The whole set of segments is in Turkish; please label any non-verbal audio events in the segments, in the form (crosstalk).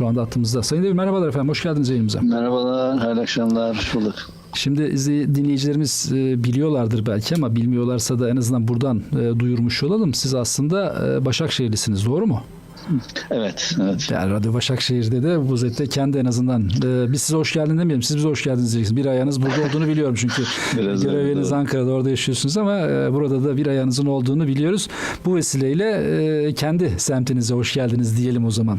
şu anda hattımızda. Sayın Devir merhabalar efendim. Hoş geldiniz yayınımıza. Merhabalar, hayırlı akşamlar. Hoş bulduk. Şimdi izley- dinleyicilerimiz e, biliyorlardır belki ama bilmiyorlarsa da en azından buradan e, duyurmuş olalım. Siz aslında e, Başakşehirlisiniz doğru mu? Evet, evet. Yani Radyo Başakşehir'de de bu zette kendi en azından e, biz size hoş geldin demeyelim. Siz bize hoş geldiniz diyeceksiniz. Bir ayağınız burada olduğunu biliyorum çünkü (laughs) göreviniz. Ankara'da orada yaşıyorsunuz ama e, burada da bir ayağınızın olduğunu biliyoruz. Bu vesileyle e, kendi semtinize hoş geldiniz diyelim o zaman.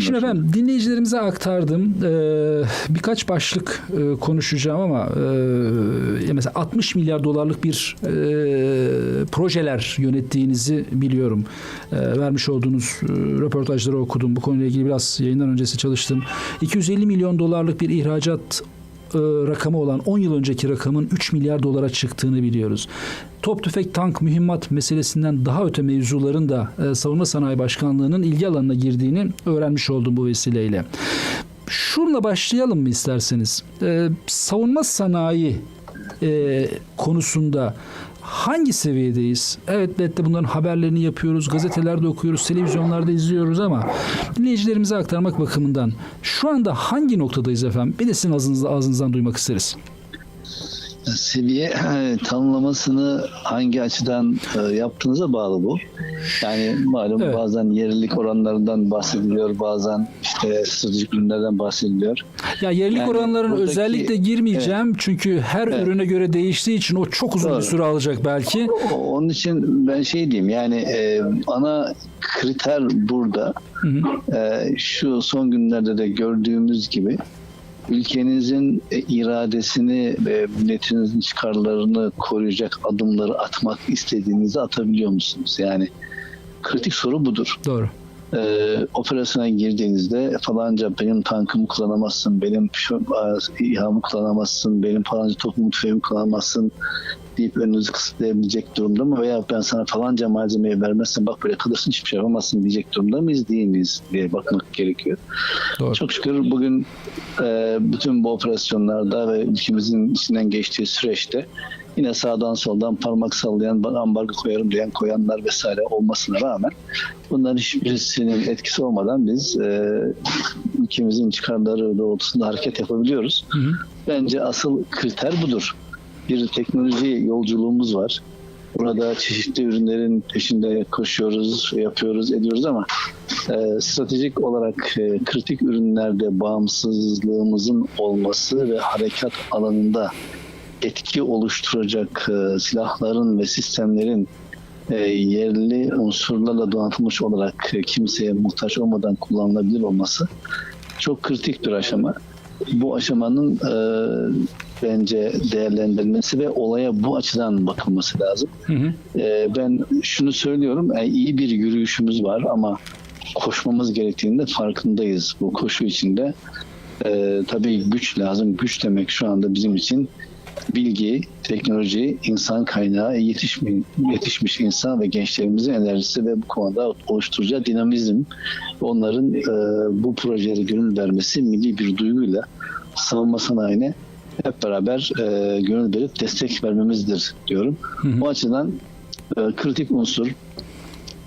Şimdi ben dinleyicilerimize aktardım. E, birkaç başlık e, konuşacağım ama e, mesela 60 milyar dolarlık bir e, projeler yönettiğinizi biliyorum. E, vermiş olduğunuz e, röportajları okudum. Bu konuyla ilgili biraz yayından öncesi çalıştım. 250 milyon dolarlık bir ihracat e, rakamı olan 10 yıl önceki rakamın 3 milyar dolara çıktığını biliyoruz. Top tüfek tank mühimmat meselesinden daha öte mevzuların da e, Savunma Sanayi Başkanlığı'nın ilgi alanına girdiğini öğrenmiş oldum bu vesileyle. Şunla başlayalım mı isterseniz? E, savunma sanayi e, konusunda hangi seviyedeyiz? Evet elbette bunların haberlerini yapıyoruz, gazetelerde okuyoruz, televizyonlarda izliyoruz ama dinleyicilerimize aktarmak bakımından şu anda hangi noktadayız efendim? Bir de sizin ağzınızda, ağzınızdan duymak isteriz. Seviye e, tanımlamasını hangi açıdan e, yaptığınıza bağlı bu. Yani malum Evet. bazen yerlilik oranlarından bahsediliyor, bazen işte stratejik ürünlerden bahsediliyor. Ya yerlilik Yani oranların buradaki- özellikle girmeyeceğim çünkü her Evet. ürüne göre değiştiği için o çok uzun bir Doğru. süre alacak belki. Onun için ben şey diyeyim yani e, ana kriter burada Hı hı. e, şu son günlerde de gördüğümüz gibi ülkenizin e, iradesini ve milletinizin çıkarlarını koruyacak adımları atmak istediğinizi atabiliyor musunuz? Yani kritik soru budur. Doğru. E, operasyona girdiğinizde falanca benim tankımı kullanamazsın, benim şu, e, İHA'mı kullanamazsın, benim falanca topumu tüfeğimi kullanamazsın deyip önünüzü kısıtlayabilecek durumda mı? Veya ben sana falanca malzemeyi vermezsem bak böyle kalırsın hiçbir şey yapamazsın diyecek durumda mıyız değil miyiz diye bakmak gerekiyor. Doğru. Çok şükür bugün e, bütün bu operasyonlarda ve ülkemizin içinden geçtiği süreçte yine sağdan soldan parmak sallayan, ambargo koyarım diyen koyanlar vesaire olmasına rağmen bunların hiçbirisinin etkisi olmadan biz e, ülkemizin çıkarları doğrultusunda hareket yapabiliyoruz. Hı hı. Bence asıl kriter budur. Bir teknoloji yolculuğumuz var. Burada çeşitli ürünlerin peşinde koşuyoruz, yapıyoruz, ediyoruz ama e, stratejik olarak e, kritik ürünlerde bağımsızlığımızın olması ve harekat alanında etki oluşturacak e, silahların ve sistemlerin e, yerli unsurlarla donatılmış olarak e, kimseye muhtaç olmadan kullanılabilir olması çok kritik bir aşama. Bu aşamanın e, bence değerlendirilmesi ve olaya bu açıdan bakılması lazım. Hı hı. E, ben şunu söylüyorum, e, iyi bir yürüyüşümüz var ama koşmamız gerektiğinde farkındayız. Bu koşu içinde e, tabii güç lazım. Güç demek şu anda bizim için bilgi, teknoloji, insan kaynağı, yetişmiş, yetişmiş insan ve gençlerimizin enerjisi ve bu konuda oluşturacağı dinamizm, onların e, bu projelere gönül vermesi milli bir duyguyla savunma sanayine hep beraber e, gönül verip destek vermemizdir diyorum. Hı hı. O açıdan e, kritik unsur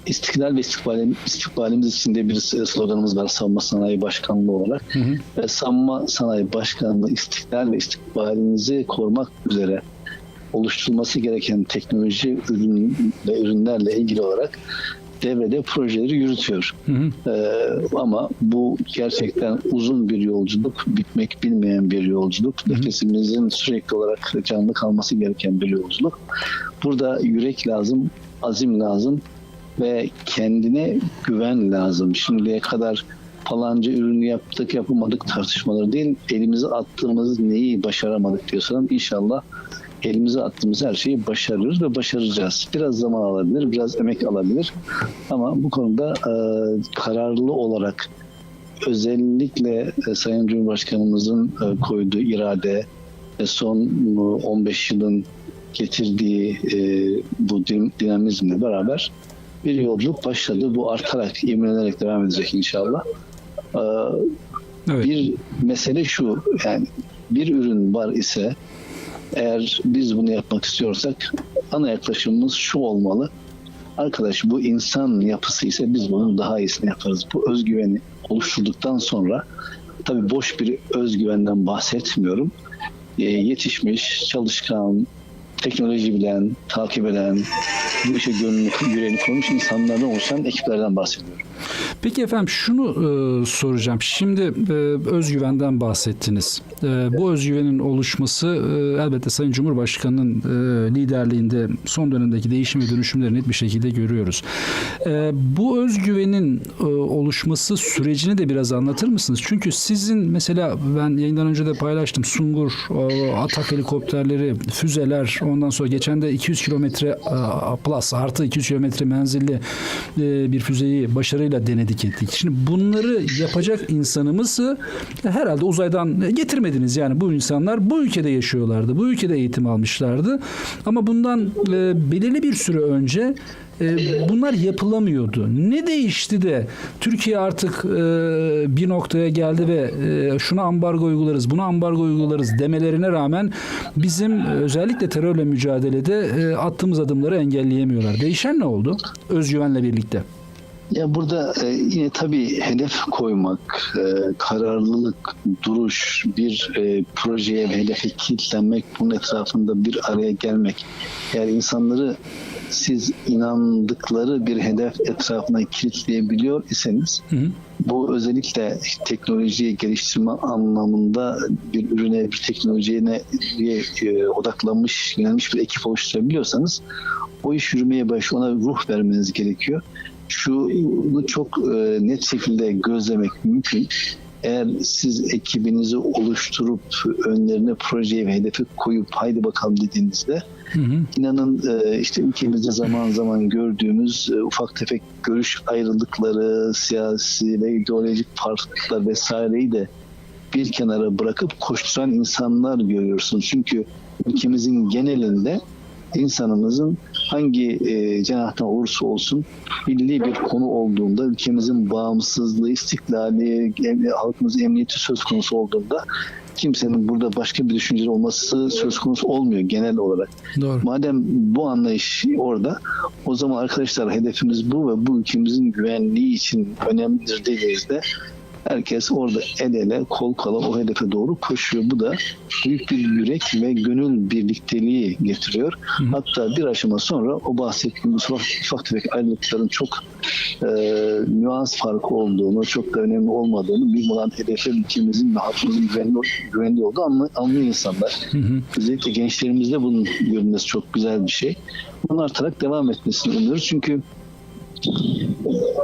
istiklal ve istikbalim, istikbalimiz içinde bir sloganımız var savunma sanayi başkanlığı olarak. Hı hı. Ve savunma sanayi başkanlığı istiklal ve istikbalinizi korumak üzere oluşturulması gereken teknoloji ürün ve ürünlerle ilgili olarak devrede projeleri yürütüyor. Hı hı. Ee, ama bu gerçekten uzun bir yolculuk, bitmek bilmeyen bir yolculuk. Nefesimizin sürekli olarak canlı kalması gereken bir yolculuk. Burada yürek lazım, azim lazım ve kendine güven lazım. Şimdiye kadar falanca ürünü yaptık yapamadık tartışmaları değil, elimize attığımız neyi başaramadık diyorsan inşallah elimize attığımız her şeyi başarıyoruz ve başaracağız. Biraz zaman alabilir, biraz emek alabilir ama bu konuda e, kararlı olarak özellikle e, Sayın Cumhurbaşkanımızın e, koyduğu irade ve son e, 15 yılın getirdiği e, bu din- dinamizmle beraber bir yolculuk başladı. Bu artarak, ivmelenerek devam edecek inşallah. E, Evet. bir mesele şu, yani bir ürün var ise eğer biz bunu yapmak istiyorsak ana yaklaşımımız şu olmalı. arkadaş bu insan yapısı ise biz bunun daha iyisini yaparız. Bu özgüveni oluşturduktan sonra tabii boş bir özgüvenden bahsetmiyorum. Ee, yetişmiş, çalışkan, teknoloji bilen, takip eden, bu işe gönlünü, yüreğini koymuş insanlardan oluşan ekiplerden bahsediyorum. Peki efendim şunu e, soracağım. Şimdi e, özgüvenden bahsettiniz. E, bu özgüvenin oluşması e, elbette Sayın Cumhurbaşkanı'nın e, liderliğinde son dönemdeki değişim ve dönüşümleri net bir şekilde görüyoruz. E, bu özgüvenin e, oluşması sürecini de biraz anlatır mısınız? Çünkü sizin mesela ben yayından önce de paylaştım. Sungur, o atak helikopterleri, füzeler, ondan sonra geçen de 200 kilometre e, plus artı 200 kilometre menzilli e, bir füzeyi başarıyla denedik ettik. Şimdi bunları yapacak insanımızı herhalde uzaydan getirmediniz. Yani bu insanlar bu ülkede yaşıyorlardı. Bu ülkede eğitim almışlardı. Ama bundan e, belirli bir süre önce e, bunlar yapılamıyordu. Ne değişti de Türkiye artık e, bir noktaya geldi ve e, şuna ambargo uygularız, buna ambargo uygularız demelerine rağmen bizim e, özellikle terörle mücadelede e, attığımız adımları engelleyemiyorlar. Değişen ne oldu? Özgüvenle birlikte. Ya burada e, yine tabii hedef koymak, e, kararlılık, duruş, bir e, projeye ve hedefe kilitlenmek, bunun etrafında bir araya gelmek. Eğer insanları siz inandıkları bir hedef etrafına kilitleyebiliyor iseniz Hı hı. bu özellikle teknolojiyi geliştirme anlamında bir ürüne, bir teknolojiye e, odaklanmış, yönelmiş bir ekip oluşturabiliyorsanız o iş yürümeye başlıyor. Ona ruh vermeniz gerekiyor. Şunu çok e, net şekilde gözlemek mümkün. Eğer siz ekibinizi oluşturup önlerine projeyi ve hedefi koyup haydi bakalım dediğinizde Hı hı. İnanın e, işte ülkemizde zaman zaman gördüğümüz e, ufak tefek görüş ayrılıkları, siyasi ve ideolojik farklılıklar vesaireyi de bir kenara bırakıp koşturan insanlar görüyorsunuz. Çünkü ülkemizin genelinde insanımızın hangi e, cenahtan olursa olsun milli bir konu olduğunda ülkemizin bağımsızlığı, istiklali, em- halkımızın emniyeti söz konusu olduğunda kimsenin burada başka bir düşünce olması söz konusu olmuyor genel olarak. Doğru. Madem bu anlayış orada o zaman arkadaşlar hedefimiz bu ve bu ülkemizin güvenliği için önemlidir dediğinizde herkes orada el ele kol kola o hedefe doğru koşuyor. Bu da büyük bir yürek ve gönül birlikteliği getiriyor. hı. Hatta bir aşama sonra o bahsettiğimiz ufak, ufak tefek ayrılıkların çok e, nüans farkı olduğunu, çok da önemli olmadığını, mühim olan hedefler ülkemizin ve halkımızın güvenli, güvenli olduğu anlı, anlıyor insanlar. Hı hı. Özellikle gençlerimizde bunun görülmesi çok güzel bir şey. Bunu artarak devam etmesini umuyoruz. Çünkü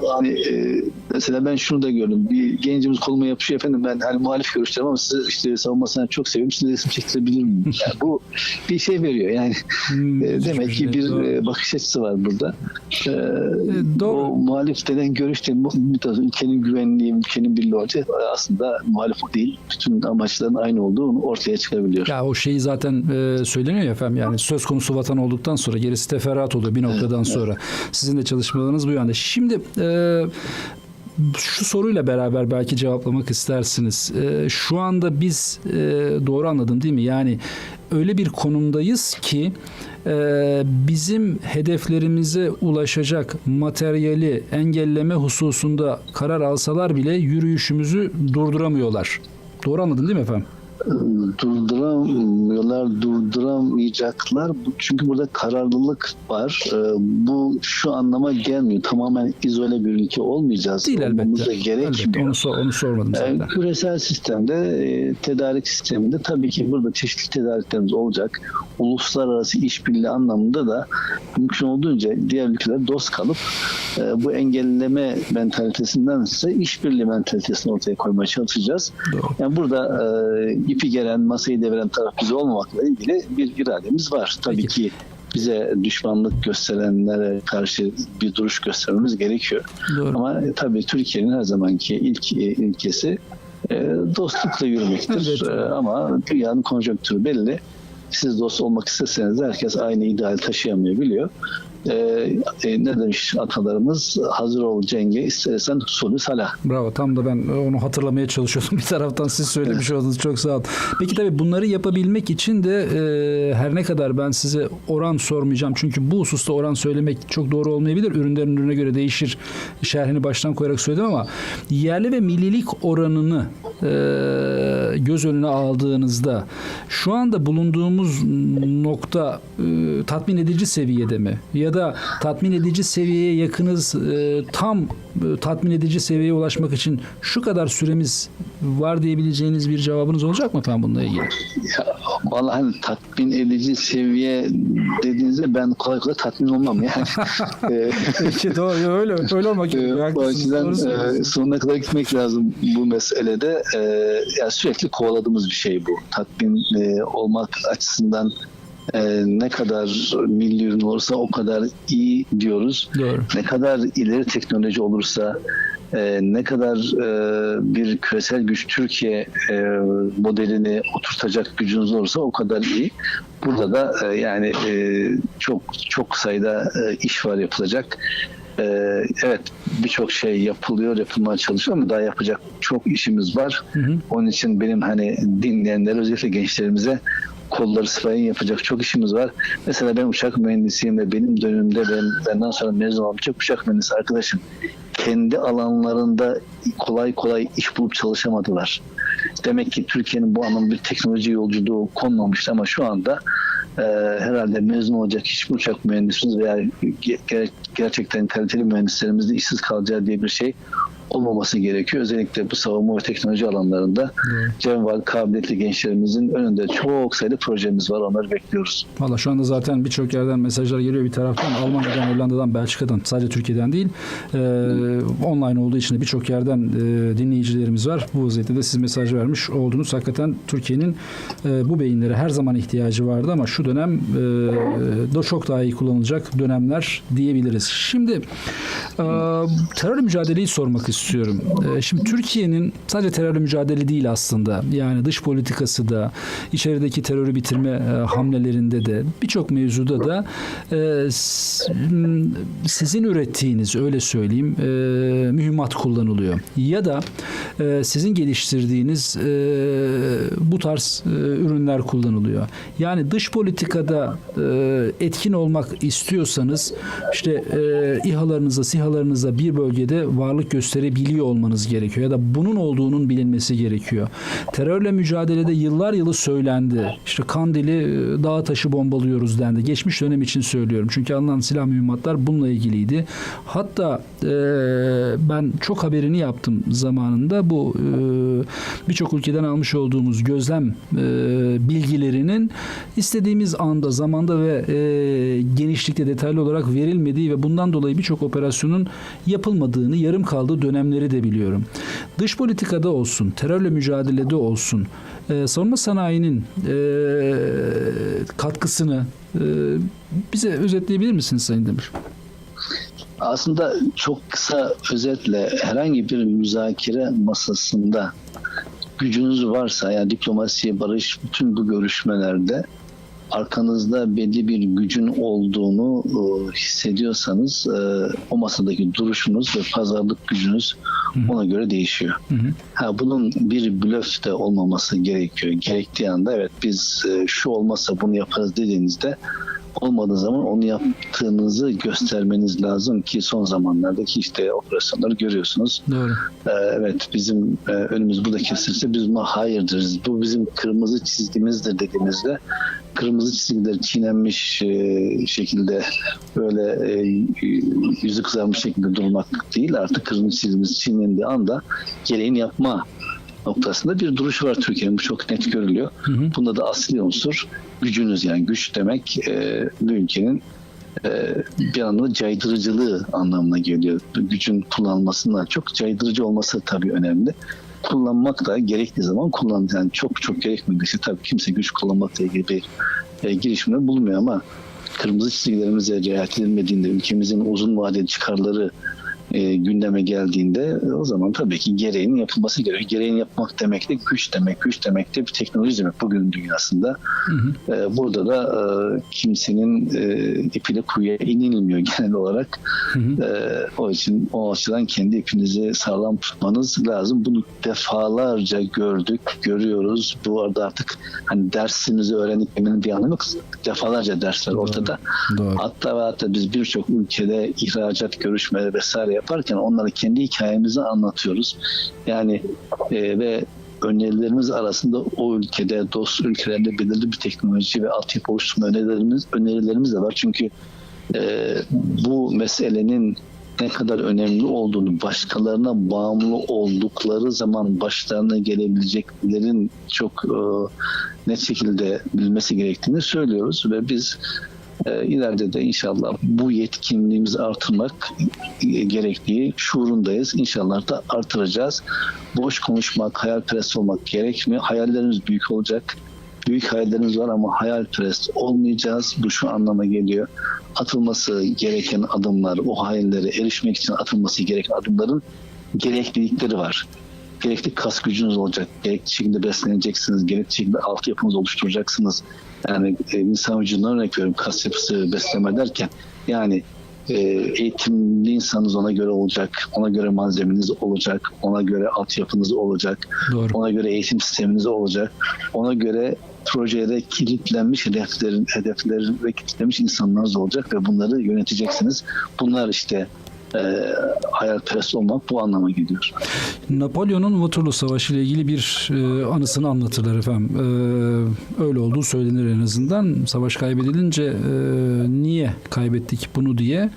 yani e, mesela ben şunu da gördüm. Bir gencimiz koluma yapışıyor efendim ben hani muhalif görüşlerim ama size işte savunmasını çok seviyorum. Size resim çektirebilir miyim? (laughs) Yani bu bir şey veriyor. Yani Hmm, e, demek ki bir doğru. e, bakış açısı var burada. E, doğru. O muhalif denen görüş de mu- mütevazı ülkenin güvenliği, ülkenin birliği olacak. Aslında muhalif değil. Bütün amaçların aynı olduğu ortaya çıkabiliyor. Ya o şeyi zaten e, söyleniyor ya efendim yani söz konusu vatan olduktan sonra gerisi teferruat oluyor bir noktadan sonra. Sizin de çalışmalarınız bu yönde. Şimdi e, şu soruyla beraber belki cevaplamak istersiniz. E, şu anda biz e, doğru anladım değil mi? Yani öyle bir konumdayız ki e, bizim hedeflerimize ulaşacak materyali engelleme hususunda karar alsalar bile yürüyüşümüzü durduramıyorlar. Doğru anladım değil mi efendim? Durduramıyorlar, durduramayacaklar. Çünkü burada kararlılık var. Ee, Bu şu anlama gelmiyor. Tamamen izole bir ülke olmayacağız. Değil. Elbette. gerekmiyor. Onu, sor- onu sormadım Ee, zaten. Küresel sistemde, e, tedarik sisteminde tabii ki burada çeşitli tedariklerimiz olacak. Uluslararası işbirliği anlamında da mümkün olduğunca diğer ülkeler dost kalıp e, bu engelleme mentalitesinden ise işbirliği mentalitesini ortaya koymaya çalışacağız. Doğru. Yani burada e, ipi gelen, masayı deviren taraf biz olmamakla ilgili bir irademiz var. Tabii Peki. ki bize düşmanlık gösterenlere karşı bir duruş göstermemiz gerekiyor. Doğru. Ama e, tabii Türkiye'nin her zamanki ilk e, ilkesi e, dostlukla yürümektir. Elbette. E, ama dünyanın konjonktürü belli. Siz dost olmak isteseniz de herkes aynı ideal taşıyamayabiliyor. E, e, ne demiş atalarımız? Hazır ol cenge, istersen sulü salah. Bravo. Tam da ben onu hatırlamaya çalışıyordum. (laughs) Bir taraftan siz söylemiş oldunuz. Çok sağ olun. Peki tabii bunları yapabilmek için de e, her ne kadar ben size oran sormayacağım. Çünkü bu hususta oran söylemek çok doğru olmayabilir. Ürünlerin ürüne göre değişir. Şerhini baştan koyarak söyledim ama yerli ve millilik oranını e, göz önüne aldığınızda şu anda bulunduğumuz nokta e, tatmin edici seviyede mi? Ya da tatmin edici seviyeye yakınız e, tam e, tatmin edici seviyeye ulaşmak için şu kadar süremiz var diyebileceğiniz bir cevabınız olacak mı efendim bununla ilgili? Ya, vallahi hani tatmin edici seviye dediğinizde ben kolay kolay tatmin olmam yani. (laughs) Peki doğru öyle öyle olmak Ee, gerekiyor. Açıdan söylüyorsunuz. e, sonuna kadar gitmek lazım bu meselede. E, yani sürekli kovaladığımız bir şey bu. Tatmin e, olmak açısından e, ne kadar milli ürün olursa o kadar iyi diyoruz. Doğru. Ne kadar ileri teknoloji olursa e, ne kadar e, bir küresel güç Türkiye e, modelini oturtacak gücünüz olursa o kadar iyi. Burada da e, yani e, çok çok sayıda e, iş var yapılacak. E, evet birçok şey yapılıyor, yapılmaya çalışıyor ama daha yapacak çok işimiz var. Hı hı. Onun için benim hani dinleyenler özellikle gençlerimize kolları sıvayın yapacak çok işimiz var. Mesela ben uçak mühendisiyim ve benim dönemimde ben, benden sonra mezun birçok uçak mühendisi arkadaşım kendi alanlarında kolay kolay iş bulup çalışamadılar. Demek ki Türkiye'nin bu anlamda bir teknoloji yolculuğu konmamıştı ama şu anda e, herhalde mezun olacak hiçbir uçak mühendisimiz veya ge- ger- gerçekten kaliteli mühendislerimizde işsiz kalacağı diye bir şey olmaması gerekiyor. Özellikle bu savunma ve teknoloji alanlarında cevval kabiliyetli gençlerimizin önünde çok sayıda projemiz var. Onları bekliyoruz. Valla şu anda zaten birçok yerden mesajlar geliyor bir taraftan Almanya'dan, Hollanda'dan, Belçika'dan sadece Türkiye'den değil e, online olduğu için de birçok yerden e, dinleyicilerimiz var. Bu vaziyette de siz mesaj vermiş oldunuz. Hakikaten Türkiye'nin e, bu beyinlere her zaman ihtiyacı vardı ama şu dönem e, da çok daha iyi kullanılacak dönemler diyebiliriz. Şimdi terörle mücadeleyi sormak istiyorum. E, şimdi Türkiye'nin sadece terörle mücadele değil aslında. Yani dış politikası da, içerideki terörü bitirme e, hamlelerinde de birçok mevzuda da e, sizin ürettiğiniz öyle söyleyeyim e, mühimmat kullanılıyor. Ya da sizin geliştirdiğiniz bu tarz ürünler kullanılıyor. Yani dış politikada etkin olmak istiyorsanız işte İHA'larınıza, SİHA'larınıza bir bölgede varlık gösterebiliyor olmanız gerekiyor ya da bunun olduğunun bilinmesi gerekiyor. Terörle mücadelede yıllar yılı söylendi. İşte Kandil'i e, dağa taşı bombalıyoruz dendi. Geçmiş dönem için söylüyorum. Çünkü alınan silah mühimmatlar bununla ilgiliydi. Hatta e, ben çok haberini yaptım zamanında bu e, birçok ülkeden almış olduğumuz gözlem e, bilgilerinin istediğimiz anda, zamanda ve e, genişlikte detaylı olarak verilmediği ve bundan dolayı birçok operasyonun yapılmadığını, yarım kaldığı dönemleri de biliyorum. Dış politikada olsun, terörle mücadelede olsun, e, savunma sanayinin e, katkısını e, bize özetleyebilir misiniz Sayın Demir? Aslında çok kısa özetle herhangi bir müzakere masasında gücünüz varsa yani diplomasi, barış, bütün bu görüşmelerde arkanızda belli bir gücün olduğunu e, hissediyorsanız e, o masadaki duruşunuz ve pazarlık gücünüz ona göre değişiyor. Hı hı. Ha, bunun bir blöf de olmaması gerekiyor. Gerektiği anda evet biz e, şu olmazsa bunu yaparız dediğinizde olmadığı zaman onu yaptığınızı göstermeniz lazım ki son zamanlardaki işte operasyonları görüyorsunuz. Doğru. Ee, evet bizim e, önümüz bu da kesilse biz buna hayır deriz. Bu bizim kırmızı çizgimizdir dediğimizde kırmızı çizgiler çiğnenmiş e, şekilde böyle e, yüzü kızarmış şekilde durmak değil artık kırmızı çizgimiz çiğnendiği anda gereğini yapma noktasında bir duruş var Türkiye'nin. Bu çok net görülüyor. Hı hı. Bunda da asli unsur gücünüz yani güç demek e, bir ülkenin e, bir anlamda caydırıcılığı anlamına geliyor. Gücün kullanılmasından çok caydırıcı olması tabii önemli. Kullanmak da gerektiği zaman kullan yani çok çok gerekmediyse tabii kimse güç kullanmakla ilgili bir e, girişimde bulunmuyor ama kırmızı çizgilerimize riayet edilmediğinde ülkemizin uzun vadeli çıkarları e, gündeme geldiğinde e, o zaman tabii ki gereğinin yapılması gerekiyor. Gereğini yapmak demek de güç demek. Güç demek de bir teknoloji demek bugün dünyasında. Hı hı. E, burada da e, kimsenin e, ipiyle kuyuya inilmiyor (laughs) genel olarak. Hı hı. Ee, o için o açıdan kendi ipinizi sağlam tutmanız lazım. Bunu defalarca gördük, görüyoruz. Bu arada artık hani dersimizi öğrenip eminim bir anlamı yok. Defalarca dersler Doğru. ortada. Doğru. Hatta ve hatta biz birçok ülkede ihracat görüşmeleri vesaire yaparken onlara kendi hikayemizi anlatıyoruz. Yani e, ve önerilerimiz arasında o ülkede, dost ülkelerde belirli bir teknoloji ve altyapı oluşturma önerilerimiz, önerilerimiz de var. Çünkü e, bu meselenin ne kadar önemli olduğunu, başkalarına bağımlı oldukları zaman başlarına gelebileceklerin çok e, net şekilde bilmesi gerektiğini söylüyoruz ve biz ileride de inşallah bu yetkinliğimizi artırmak gerektiği şuurundayız. İnşallah da artıracağız. Boş konuşmak, hayalperest olmak gerekmiyor. Hayallerimiz büyük olacak. Büyük hayallerimiz var ama hayalperest olmayacağız. Bu şu anlama geliyor. Atılması gereken adımlar, o hayallere erişmek için atılması gereken adımların gereklilikleri var. Gerekli kas gücünüz olacak. Gerekli şekilde besleneceksiniz. Gerekli şekilde altyapınızı oluşturacaksınız. Yani e, insan vücudundan örnek veriyorum. Kas yapısı besleme derken yani e, eğitimli insanınız ona göre olacak. Ona göre malzemeniz olacak. Ona göre altyapınız olacak. Doğru. Ona göre eğitim sisteminiz olacak. Ona göre projede kilitlenmiş hedeflerin hedeflerine kilitlenmiş insanlarınız olacak ve bunları yöneteceksiniz. Bunlar işte e, hayalperest olmak bu anlama geliyor. Napolyon'un Waterloo Savaşı ile ilgili bir e, anısını anlatırlar efendim. E, öyle olduğu söylenir en azından. Savaş kaybedilince e, niye kaybettik bunu diye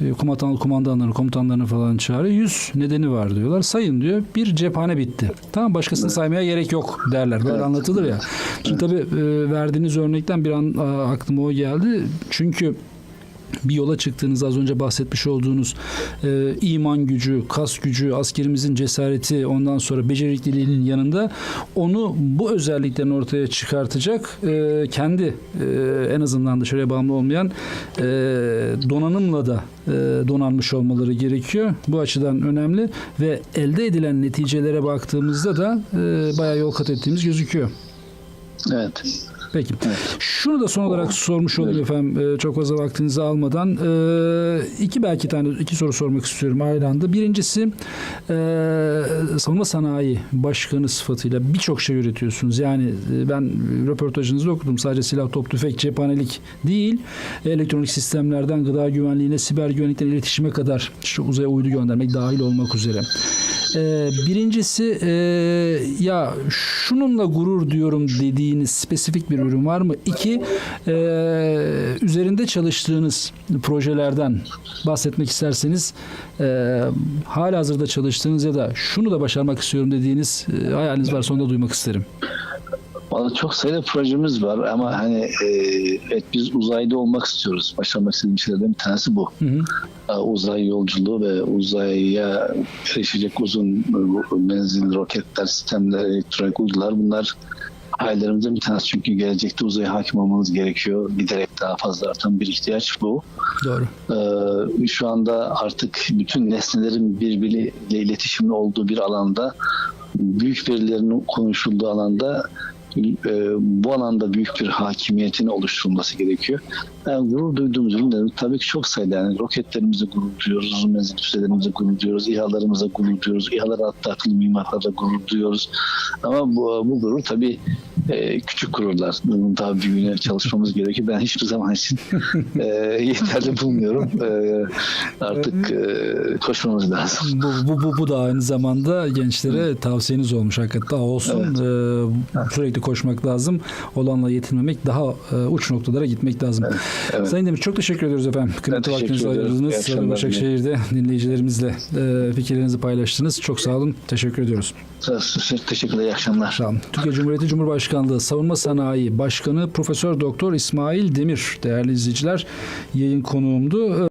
e, komutan kumandanları, komutanlarını falan çağırıyor. Yüz nedeni var diyorlar. Sayın diyor. Bir cephane bitti. Tamam başkasını saymaya gerek yok derler. Böyle Evet. anlatılır ya. Şimdi tabii e, verdiğiniz örnekten bir an aklıma o geldi. Çünkü bir yola çıktığınız az önce bahsetmiş olduğunuz e, iman gücü, kas gücü, askerimizin cesareti ondan sonra becerikliliğinin yanında onu bu özelliklerini ortaya çıkartacak e, kendi e, en azından dışarıya bağımlı olmayan e, donanımla da e, donanmış olmaları gerekiyor. Bu açıdan önemli ve elde edilen neticelere baktığımızda da e, bayağı yol kat ettiğimiz gözüküyor. Evet. Peki. Evet. Şunu da son olarak sormuş olayım efendim. Ee, Çok fazla vaktinizi almadan. Ee, iki belki tane iki soru sormak istiyorum aynı anda. Birincisi e, savunma sanayi başkanı sıfatıyla birçok şey üretiyorsunuz. Yani e, ben röportajınızda okudum. Sadece silah, top, tüfek, cephanelik değil. Elektronik sistemlerden gıda güvenliğine, siber güvenlikten iletişime kadar işte uzaya uydu göndermek dahil olmak üzere. Ee, birincisi e, ya şununla gurur diyorum dediğiniz spesifik bir ürün var mı? İki e, üzerinde çalıştığınız projelerden bahsetmek isterseniz e, hala hazırda çalıştığınız ya da şunu da başarmak istiyorum dediğiniz e, hayaliniz varsa onu da duymak isterim. Valla çok sayıda projemiz var ama hani e, evet biz uzayda olmak istiyoruz. Başarmak istediğim şeylerden bir tanesi bu. Hı hı. Uzay yolculuğu ve uzaya erişecek uzun menzilli roketler, sistemler, elektronik uydular bunlar hayallerimizden bir tanesi. Çünkü gelecekte uzaya hakim olmanız gerekiyor. Giderek daha fazla artan bir ihtiyaç bu. Doğru. Ee, şu anda artık bütün nesnelerin birbiriyle iletişimli olduğu bir alanda büyük verilerin konuşulduğu alanda bu alanda büyük bir hakimiyetin oluşturulması gerekiyor. Yani gurur duyduğumuz ürünler tabii ki çok sayıda. Yani roketlerimize gurur duyuyoruz, uzun menzilli füzelerimize gurur duyuyoruz, İHA'larımıza gurur duyuyoruz, İHA'lar hatta akıllı mimarlarla gurur duyuyoruz. Ama bu, bu gurur tabii e, küçük gururlar. Bunun daha büyüğüne çalışmamız (laughs) gerekiyor. Ben hiçbir zaman için e, (laughs) yeterli bulmuyorum. E, artık e, koşmamız lazım. Bu, bu, bu, bu da aynı zamanda gençlere tavsiyeniz olmuş hakikaten olsun. Ee, sürekli koşmak lazım. Olanla yetinmemek daha e, uç noktalara gitmek lazım. evet. Sayın Demir çok teşekkür ediyoruz efendim. Kıymetli vaktinizi ayırdınız. akşamlar Başakşehir'de dinleyicilerimizle e, fikirlerinizi paylaştınız. Çok sağ olun. Teşekkür ediyoruz. Teşekkürler. İyi akşamlar. Sağ olun. Türkiye Cumhuriyeti Cumhurbaşkanlığı Savunma Sanayi Başkanı Profesör Doktor İsmail Demir değerli izleyiciler yayın konuğumdu.